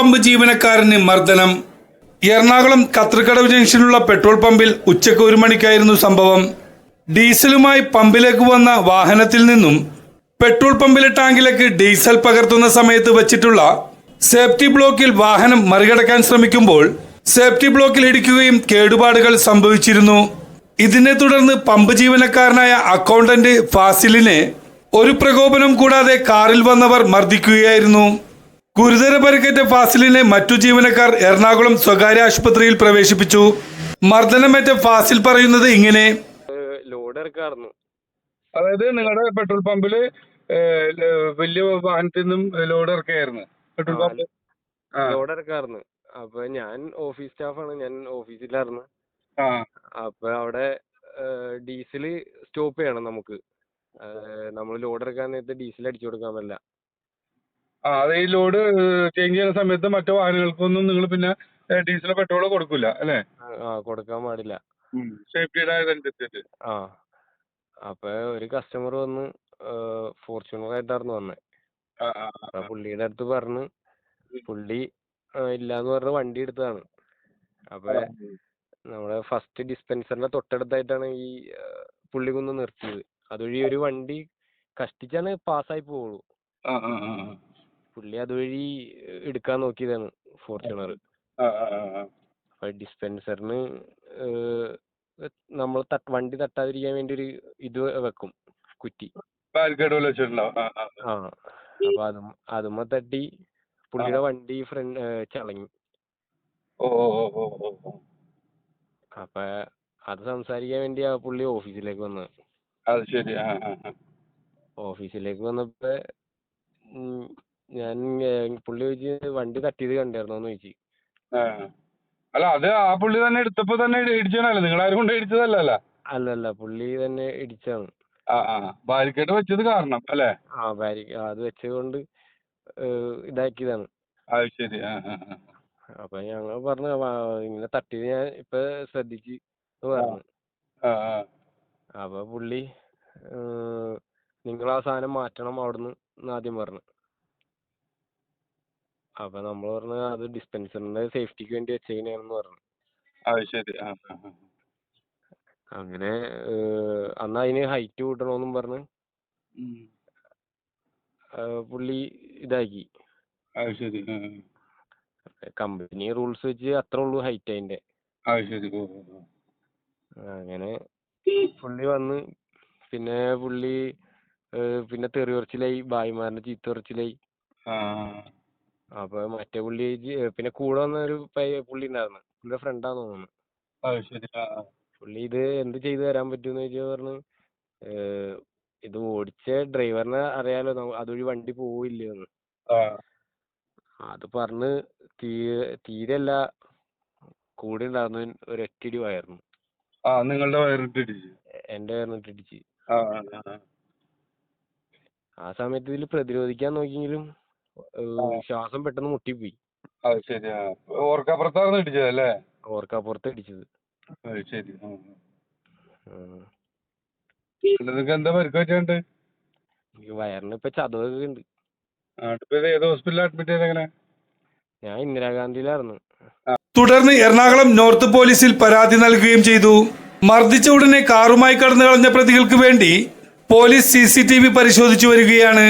Pump ജീവനക്കാരന് മർദ്ദനം. Ernakulam Kathrikadavu ജംഗ്ഷനിലുള്ള petrol പമ്പിൽ ഉച്ചയ്ക്ക് ഒരു മണിക്കായിരുന്നു സംഭവം. ഡീസലുമായി പമ്പിലേക്ക് വന്ന വാഹനത്തിൽ നിന്നും പെട്രോൾ പമ്പിലെ ടാങ്കിലേക്ക് ഡീസൽ പകർത്തുന്ന സമയത്ത് വച്ചിട്ടുള്ള സേഫ്റ്റി ബ്ലോക്കിൽ വാഹനം മറികടക്കാൻ ശ്രമിക്കുമ്പോൾ സേഫ്റ്റി ബ്ലോക്കിൽ ഇടിക്കുകയും കേടുപാടുകൾ സംഭവിച്ചിരുന്നു. ഇതിനെ തുടർന്ന് പമ്പ് ജീവനക്കാരനായ അക്കൗണ്ടന്റ് ഫാസിലിനെ ഒരു പ്രകോപനം കൂടാതെ കാറിൽ വന്നവർ മർദ്ദിക്കുകയായിരുന്നു. ഗുരുതര പരിക്കേറ്റ ഫാസിലിനെ മറ്റു ജീവനക്കാർ എറണാകുളം സ്വകാര്യ ആശുപത്രിയിൽ പ്രവേശിപ്പിച്ചു. മർദ്ദനമേറ്റ ഫാസിൽ പറയുന്നത് ഇങ്ങനെ. ലോഡ് ഇറക്കായിരുന്നു അതായത് നിങ്ങളുടെ പെട്രോൾ പമ്പിൽ വലിയ വാഹനത്തിൽ നിന്നും ലോഡ് ഇറക്കുകയായിരുന്നു. പെട്രോൾ പമ്പ് ലോഡ് ഇറക്കായിരുന്നു അപ്പൊ ഞാൻ ഓഫീസ് സ്റ്റാഫാണ് ഞാൻ ഓഫീസിലായിരുന്നു ആ. അപ്പൊ അവിടെ ഡീസൽ സ്റ്റോപ്പ് ചെയ്യണം നമുക്ക്. നമ്മൾ ലോഡ് ഇറക്കാൻ നേരത്തെ ഡീസൽ അടിച്ചു കൊടുക്കാൻ പറ്റില്ല. ആ അത് ഈ ലോഡ് ചേഞ്ച് ചെയ്യുന്ന സമയത്ത് മറ്റു വാഹനങ്ങൾക്കൊന്നും നിങ്ങൾ പിന്നെ ഡീസലോ പെട്രോളോ കൊടുക്കില്ല അല്ലേ? ആ, കൊടുക്കാൻ പാടില്ല. സേഫ്റ്റിയുടെ ഇതനുസരിച്ചിട്ട്. ആ അപ്പൊ ഒരു കസ്റ്റമർ വന്ന് ഫോർച്യൂണർ ആയിട്ടായിരുന്നു ആ അപ്പൊ പുള്ളിയുടെ അടുത്ത് പറഞ്ഞു പുള്ളി ഇല്ലാന്ന് പറഞ്ഞ വണ്ടി എടുത്തതാണ്. അപ്പൊ നമ്മുടെ ഫസ്റ്റ് ഡിസ്പെൻസറിന്റെ തൊട്ടടുത്തായിട്ടാണ് ഈ പുള്ളി കൊണ്ട് നിർത്തിയത്. അതുവഴി ഒരു വണ്ടി കഷ്ടിച്ചാണ് പാസ്സായി പോവുള്ളൂ. പുള്ളി അതുവഴി എടുക്കാൻ നോക്കിയതാണ് ഫോർച്യൂണർ. അപ്പൊ ഡിസ്പെൻസറിന് നമ്മൾ വണ്ടി തട്ടാതിരിക്കാൻ വേണ്ടി ഒരു ഇത് വെക്കും കുറ്റി. ആ അപ്പൊ അതും അതുമ്മ തട്ടി പുള്ളിയുടെ വണ്ടി ഫ്രണ്ട് ചളങ്ങി. അപ്പൊ അത് സംസാരിക്കാൻ വേണ്ടി ആ പുള്ളി ഓഫീസിലേക്ക് വന്നത് ഓഫീസിലേക്ക് വന്നപ്പോ ഞാൻ പുള്ളി ചോദിച്ചു വണ്ടി തട്ടിയത് കണ്ടായിരുന്നോന്ന് ചോദിച്ചു. അല്ല അത് ആ പുള്ളി തന്നെ എടുത്തപ്പോ തന്നെ ഇടിച്ചതാണല്ലോ. നിങ്ങൾ ആരും കൊണ്ട് ഇടിച്ചതല്ലല്ലോ? അല്ലല്ല പുള്ളി തന്നെ ഇടിച്ചാണ് ബാരിക്കേഡ് വെച്ചത് കാരണം അല്ലേ? ആ ബാരി അത് വെച്ചതുകൊണ്ട് കൊണ്ട് ഇതാക്കിയതാണ്. അത് ശരി അപ്പൊ ഞങ്ങൾ പറഞ്ഞു ഇങ്ങനെ തട്ടിയത് ഞാൻ ഇപ്പൊ ശ്രദ്ധിച്ച് എന്ന് പറഞ്ഞു. അപ്പൊ പുള്ളി നിങ്ങൾ ആ സാധനം മാറ്റണം അവിടുന്ന് ആദ്യം പറഞ്ഞു. അപ്പൊ നമ്മൾ പറഞ്ഞു അത് ഡിസ്പെൻസറിന്റെ സേഫ്റ്റിക്ക് വേണ്ടി വെച്ചേക്കണേന്ന് പറഞ്ഞു അത് ശരി ആ ആ ആ. അങ്ങനെ ഏഹ് അന്ന് അതിന് ഹൈറ്റ് കൂട്ടണമെന്നും പറഞ്ഞ് ഉം. ഏഹ് പുള്ളി ഇതാക്കി അത് ശരി ആ ആ. കമ്പനി റൂൾസ് വെച്ച് അത്രേ ഉള്ളൂ ഹൈറ്റ് അതിന്റെ അത് ശരി ഓ ഓ, ഓ. അങ്ങനെ പുള്ളി വന്ന് പിന്നെ പുള്ളി ഏഹ് പിന്നെ തെറി പറച്ചിലായി ഭായിമാരുടെ ചീത്ത പറച്ചിലായി ആ അപ്പൊ മറ്റേ പുള്ളി പിന്നെ കൂടെ വന്ന ഒരു പയ്യ- പുള്ളി ഉണ്ടായിരുന്നു. പുള്ളിയുടെ ഫ്രണ്ടാന്ന് തോന്നുന്നു. അത് ശരി ആ ആ. പുള്ളി ഇത് എന്ത് ചെയ്തു തരാൻ പറ്റുമെന്ന് ചോദിച്ചാൽ പറഞ്ഞു ഏഹ് ഇത് ഓടിച്ച ഡ്രൈവറിനെ അറിയാലോ നമ്മ- അതുവഴി വണ്ടി പോവില്ലെന്ന്. ആ. അത് പറഞ്ഞ് തീരെ തീരെയല്ല കൂടെ ഉണ്ടായിരുന്നവൻ ഒരൊറ്റടി ആയിരുന്നു ആ നിങ്ങളുടെ വയറിട്ട് ഇടിച്ചു എന്റെ വയറിനിട്ട് ഇടിച്ച് ആ ആ ആ, ആ. ആ സമയത്ത് ഇതിൽ പ്രതിരോധിക്കാൻ നോക്കിയെങ്കിലും ശ്വാസം പെട്ടെന്ന് മുട്ടിപ്പോയി. അത് ശരി. ആ. ഓർക്കപ്പുറത്തായിരുന്നു ഇടിച്ചതല്ലേ? ഓർക്കാപ്പുറത്ത് ഇടിച്ചത് അത് ശരി. എന്താ വയറിന് ഇപ്പൊ ചതവൊക്കെ ഉണ്ട് ഏത് ഹോസ്പിറ്റലിൽ അഡ്മിറ്റ് ഞാൻ ഇന്ദിരാഗാന്ധിയിലായിരുന്നു. തുടർന്ന് എറണാകുളം നോർത്ത് പോലീസിൽ പരാതി നൽകുകയും ചെയ്തു. മർദ്ദിച്ച ഉടനെ കാറുമായി കടന്നു കളഞ്ഞ പ്രതികൾക്ക് വേണ്ടി പോലീസ് സി പരിശോധിച്ചു വരികയാണ്.